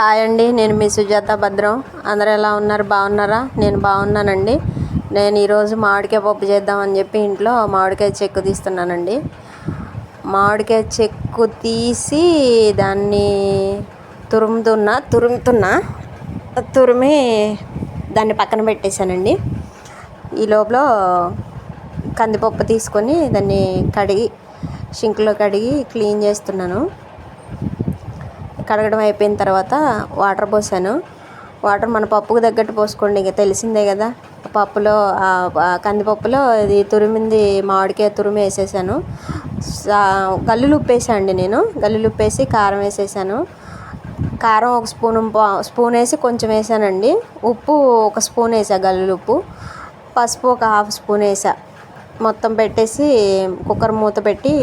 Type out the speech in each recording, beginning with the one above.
Hi అండి నేను మీ సుజాత భద్రం. అందరూ ఎలా ఉన్నారు? బాగున్నారా? నేను బాగున్నానండి. నేను ఈరోజు మామిడికాయ పప్పు చేద్దామని చెప్పి ఇంట్లో మామిడికాయ చెక్కు తీస్తున్నానండి. మామిడికాయ చెక్కు తీసి దాన్ని తురుముతున్నా తురుముతున్నా తురిమి దాన్ని పక్కన పెట్టేశానండి. ఈ లోపల కందిపప్పు తీసుకొని దాన్ని కడిగి షింక్లో కడిగి క్లీన్ చేస్తున్నాను. కడగడం అయిపోయిన తర్వాత వాటర్ పోసాను. వాటర్ మన పప్పుకు తగ్గట్టు పోసుకోండి ఇంకా తెలిసిందే కదా. పప్పులో కందిపప్పులో ఇది తురిమింది మామిడికాయ తురిమి వేసేసాను. గల్లులు ఉప్పేసాండి నేను. గల్లులు ఉప్పేసి కారం వేసేసాను. కారం ఒక స్పూన్ స్పూన్ వేసి కొంచెం వేసానండి. ఉప్పు ఒక స్పూన్ వేసా గల్లులు ఉప్పు. పసుపు ఒక హాఫ్ స్పూన్ వేసా. మొత్తం పెట్టేసి కుక్కర్ మూత పెట్టి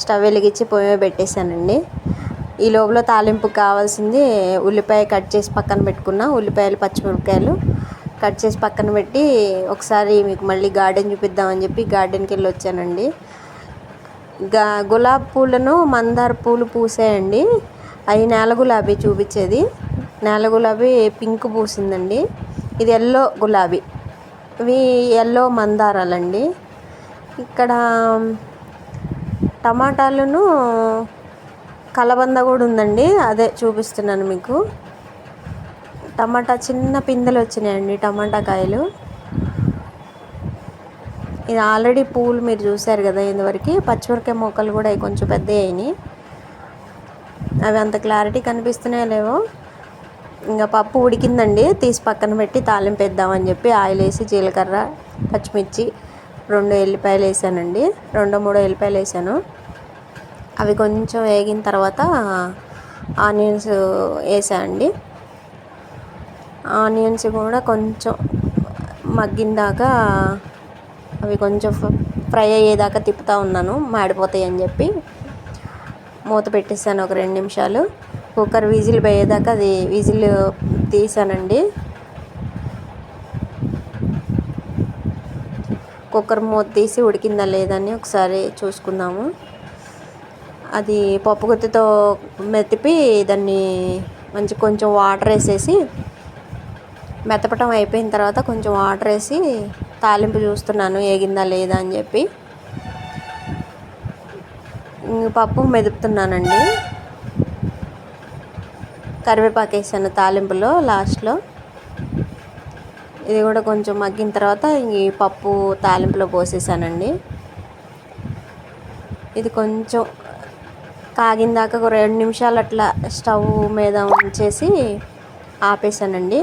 స్టవ్ వెలిగించి పొయ్యి పెట్టేశానండి ఈ లోపల తాలింపు కావాల్సింది ఉల్లిపాయ కట్ చేసి పక్కన పెట్టుకున్న. ఉల్లిపాయలు పచ్చిమిరపకాయలు కట్ చేసి పక్కన పెట్టి ఒకసారి మీకు మళ్ళీ గార్డెన్ చూపిద్దామని చెప్పి గార్డెన్కి వెళ్ళి వచ్చానండి. గా గులాబీ పూలను మందార పూలు పూసాయండి. అవి నేల గులాబీ చూపించేది. నేల గులాబీ పింక్ పూసిందండి. ఇది ఎల్లో గులాబీ. ఇవి ఎల్లో మందారాలండి. ఇక్కడ టమాటాలను కలబంద కూడా ఉందండి. అదే చూపిస్తున్నాను మీకు. టమాటా చిన్న పిందెలు వచ్చినాయండి టమాటా కాయలు. ఇది ఆల్రెడీ పూలు మీరు చూశారు కదా ఇంతవరకు. పచ్చిమిరకాయ మొక్కలు కూడా కొంచెం పెద్ద అయినాయి. అవి అంత క్లారిటీ కనిపిస్తున్నాయో లేవో. ఇంకా పప్పు ఉడికిందండి. తీసి పక్కన పెట్టి తాలింపు వేద్దామని చెప్పి ఆయిల్ వేసి జీలకర్ర పచ్చిమిర్చి రెండు ఎల్లిపాయలు వేసానండి. రెండు మూడు ఎల్లిపాయలు వేసాను. అవి కొంచెం వేగిన తర్వాత ఆనియన్స్ వేసా అండి. ఆనియన్స్ కూడా కొంచెం మగ్గిందాకా అవి కొంచెం ఫ్రై అయ్యేదాకా తిప్పుతూ ఉన్నాను మాడిపోతాయి అని చెప్పి. మూత పెట్టేసాను ఒక రెండు నిమిషాలు. కుక్కర్ విజిల్ పోయేదాకా అది విజిల్ తీసానండి. కుక్కర్ మూత తీసి ఉడికిందా లేదని ఒకసారి చూసుకుందాము. అది పప్పు గుత్తితో మెతిపి దాన్ని మంచి కొంచెం వాటర్ వేసేసి మెతపటం అయిపోయిన తర్వాత కొంచెం వాటర్ వేసి తాలింపు చూస్తున్నాను ఏగిందా లేదా అని చెప్పి. పప్పు మెదుపుతున్నానండి. కరివేపాకు వేసాను తాలింపులో లాస్ట్లో. ఇది కూడా కొంచెం మగ్గిన తర్వాత ఈ పప్పు తాలింపులో పోసేసానండి. ఇది కొంచెం కాగిందాక ఒక రెండు నిమిషాలు అట్లా స్టవ్ మీద ఉంచేసి ఆపేసానండి.